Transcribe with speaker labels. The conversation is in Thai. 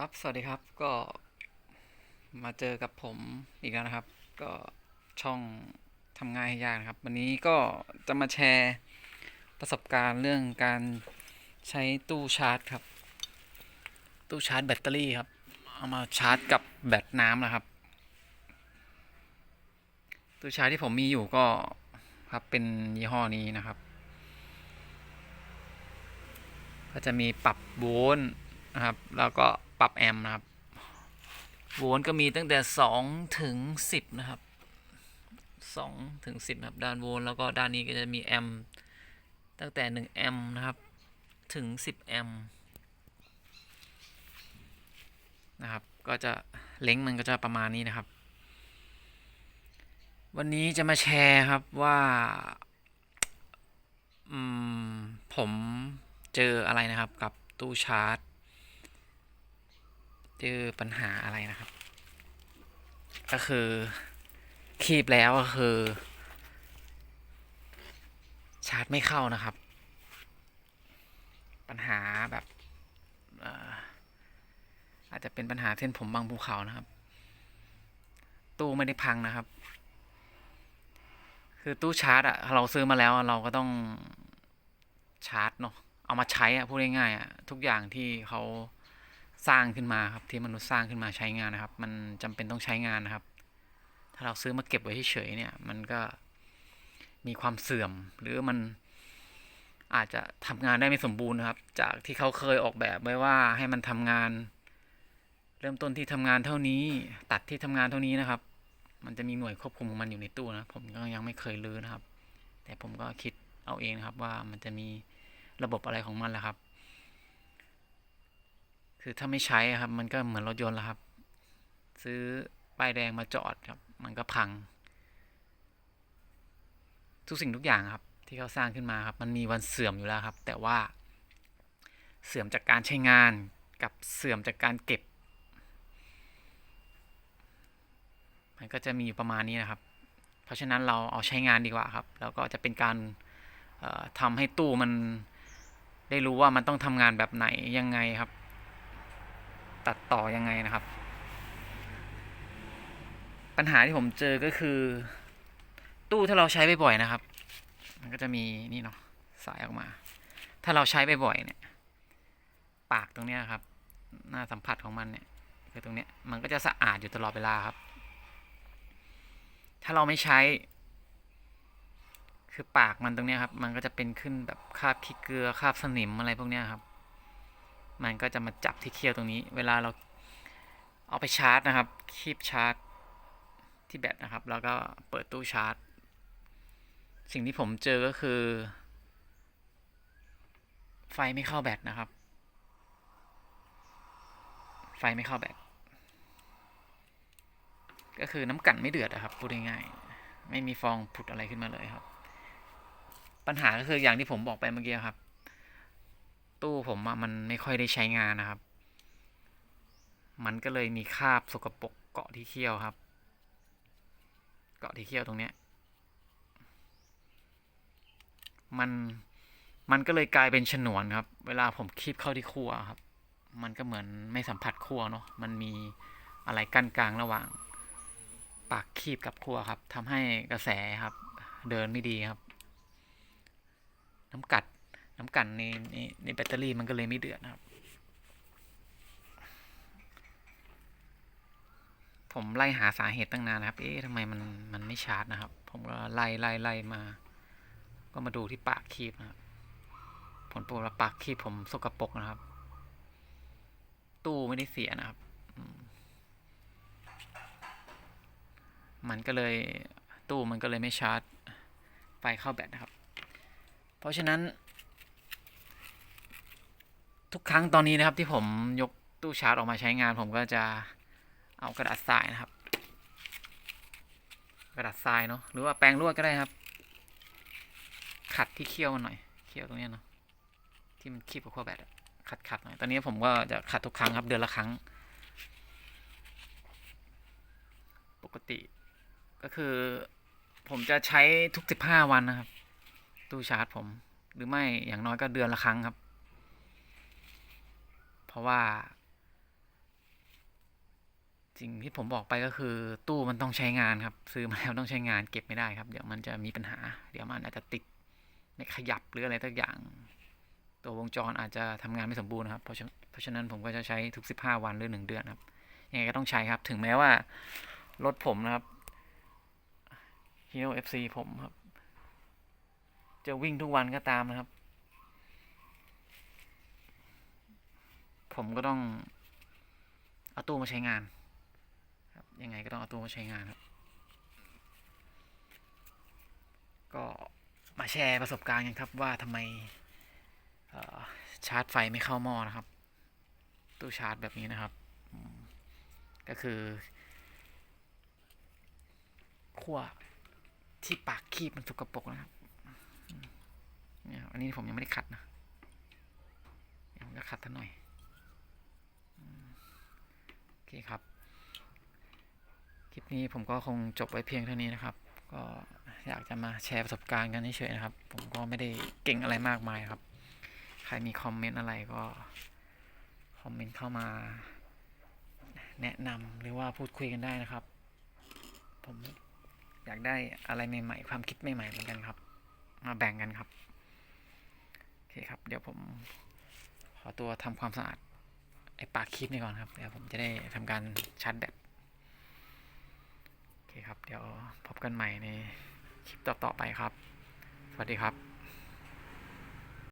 Speaker 1: ครับ สวัสดีครับ ก็มาเจอกับผมอีกแล้วนะครับ ก็ช่องทำง่ายให้ยากนะครับ วันนี้ก็จะมาแชร์ประสบการณ์เรื่องการใช้ตู้ชาร์จครับ ตู้ชาร์จแบตเตอรี่ครับ เอามาชาร์จกับแบตน้ำนะครับ ตู้ชาร์จที่ผมมีอยู่ก็ครับเป็นยี่ห้อนี้นะครับ ก็จะมีปรับโวลต์นะครับ แล้วก็ ปรับแอมนะครับ โวลต์ก็มีตั้งแต่ 2 ถึง 10 นะครับ 2 ถึง 10 นะครับ ด้านโวลต์แล้วก็ด้านนี้ก็จะมีแอมตั้งแต่ 1 แอมนะครับ ถึง 10 แอมนะครับ ก็จะเล้งมันก็จะประมาณนี้นะครับ วันนี้จะมาแชร์ครับว่าอืมผมเจออะไรนะครับกับตู้ชาร์จ เจอปัญหาอะไรนะครับ ก็คือคีบแล้วก็คือ ชาร์จไม่เข้านะครับ ปัญหาแบบอาจจะเป็นปัญหาเส้นผมบางภูเขานะครับ ตู้ไม่ได้พังนะครับ คือตู้ชาร์จอะเราซื้อมาแล้วเราก็ต้องชาร์จเนาะเอามาใช้อะพูดง่ายๆอะทุกอย่างที่เขา สร้างขึ้นมาครับที่มนุษย์สร้างขึ้นมาใช้งานนะครับ มันจำเป็นต้องใช้งานนะครับ ถ้าเราซื้อมาเก็บไว้เฉยๆเนี่ย มันก็มีความเสื่อมหรือมันอาจจะทำงานได้ไม่สมบูรณ์นะครับ จากที่เขาเคยออกแบบไว้ว่าให้มันทำงาน เริ่มต้นที่ทำงานเท่านี้ ตัดที่ทำงานเท่านี้นะครับ มันจะมีหน่วยควบคุมของมันอยู่ในตู้นะผมก็ยังไม่เคยรื้อนะครับ แต่ผมก็คิดเอาเองนะครับว่ามันจะมีระบบอะไรของมันแหละครับ คือถ้าไม่ใช้ครับ มันก็เหมือนรถยนต์แหละครับ ซื้อป้ายแดงมาจอดครับ มันก็พัง ทุกสิ่งทุกอย่างครับ ที่เขาสร้างขึ้นมาครับ มันมีวันเสื่อมอยู่แล้วครับ แต่ว่า เสื่อมจากการใช้งานกับเสื่อมจากการเก็บ มันก็จะมีอยู่ประมาณนี้นะครับ เพราะฉะนั้นเราเอาใช้งานดีกว่าครับ แล้วก็จะเป็นการเอ่อทำให้ตู้มันได้รู้ว่ามันต้องทำงานแบบไหนยังไงครับ ตัดต่อยังไงนะครับ ปัญหาที่ผมเจอก็คือ ตู้ถ้าเราใช้บ่อยๆนะครับ มันก็จะมีนี่เนาะสายออกมา ถ้าเราใช้บ่อยๆเนี่ย ปากตรงเนี้ยครับ หน้าสัมผัสของมันเนี่ยคือตรงเนี้ยมันก็จะสะอาดอยู่ตลอดเวลาครับ ถ้าเราไม่ใช้ คือปากมันตรงเนี้ยครับ มันก็จะเป็นขึ้นแบบคราบขี้เกลือคราบสนิมอะไรพวกเนี้ยครับ มันก็จะมาจับที่เคี้ยวตรงนี้ เวลาเราเอาไปชาร์จนะครับ คีบชาร์จที่แบตนะครับ แล้วก็เปิดตู้ชาร์จ สิ่งที่ผมเจอก็คือ ไฟไม่เข้าแบตนะครับ ไฟไม่เข้าแบต ก็คือน้ำกั่นไม่เดือดอะครับพูดง่ายๆไม่มีฟองผุดอะไรขึ้นมาเลยครับ ปัญหาก็คืออย่างที่ผมบอกไปเมื่อกี้ครับ ตู้ผมอะมันไม่ค่อยได้ใช้งานนะครับ มันก็เลยมีคราบสกปรกเกาะที่เขี้ยวครับ เกาะที่เขี้ยวตรงเนี้ย มัน มันก็เลยกลายเป็นฉนวนครับ เวลาผมคีบเข้าที่ขั้วครับ มันก็เหมือนไม่สัมผัสขั้วเนาะ มันมีอะไรกั้นกลางระหว่าง ปากคีบกับขั้วครับทำให้กระแสครับ เดินไม่ดีครับ น้ำกัด น้ำกันในในในแบตเตอรี่มันก็เลยไม่เดือดนะครับ ผมไล่หาสาเหตุตั้งนานนะครับ เอ๊ะทำไมมันมันไม่ชาร์จนะครับ ผมก็ไล่ไล่ไล่มา ก็มาดูที่ปากคีบนะครับ ผลปรากฏว่าปากคีบผมสกปรกนะครับ ตู้ไม่ได้เสียนะครับมมันก็เลยตู้มันก็เลยไม่ชาร์จไฟเข้าแบตนะครับ เพราะฉะนั้น ทุกครั้งตอนนี้นะครับที่ผมยกตู้ชาร์จออกมาใช้งาน ผมก็จะเอากระดาษทรายนะครับ กระดาษทรายเนาะหรือว่าแปรงลวดก็ได้ครับ ขัดที่เขี้ยวมันหน่อยเขี้ยวตรงนี้เนาะที่มันคีบกับขั้วแบตขัดขัดหน่อยตอนนี้ผมก็จะขัดทุกครั้งครับเดือนละครั้ง ปกติก็คือ ผมจะใช้ทุกสิบห้าวันนะครับ ตู้ชาร์จผม หรือไม่อย่างน้อยก็เดือนละครั้งครับ ราะว่า สิ่งที่ผมบอกไปก็คือ ตู้มันต้องใช้งานครับ ซื้อมาแล้วต้องใช้งานเก็บไม่ได้ครับ เดี๋ยวมันจะมีปัญหา เดี๋ยวมันอาจจะติดไม่ขยับหรืออะไรสักอย่าง ตัววงจรอาจจะทำงานไม่สมบูรณ์ครับ เพราะฉะเพราะฉะนั้นผมก็จะใช้ทุก 15 วันหรือ1เดือนครับยังไงก็ต้องใช้ครับ ถึงแม้ว่ารถผมนะครับ Hero FC ผมครับ จะวิ่งทุกวันก็ตามนะครับ ผมก็ต้องเอาตู้มาใช้งานครับยังไงก็ต้องเอาตู้มาใช้งานครับ ก็มาแชร์ประสบการณ์กันครับว่าทำไมชาร์จไฟไม่เข้าหม้อนะครับ ตู้ชาร์จแบบนี้นะครับ ก็คือขั้วที่ปากคีบมันสกปรกนะครับเนี่ยอันนี้ผมยังไม่ได้ขัดนะเดี๋ยวผมจะขัดท่านหน่อย เคครับ คลิปนี้ผมก็คงจบไว้เพียงเท่านี้นะครับ ก็อยากจะมาแชร์ประสบการณ์กันเฉยๆนะครับ ผมก็ไม่ได้เก่งอะไรมากมายครับ ใครมีคอมเมนต์อะไรก็คอมเมนต์เข้ามาแนะนำหรือว่าพูดคุยกันได้นะครับ ผมอยากได้อะไรใหม่ๆ ความคิดใหม่ๆเหมือนกันครับ มาแบ่งกันครับ โอเคครับ เดี๋ยวผมขอตัวทำความสะอาด ไอ้ปากคลิปนี่ก่อนครับเดี๋ยวผมจะได้ทำการชาร์จแบตโอเคครับ เดี๋ยวพบกันใหม่ในคลิปต่อๆไปครับ สวัสดีครับ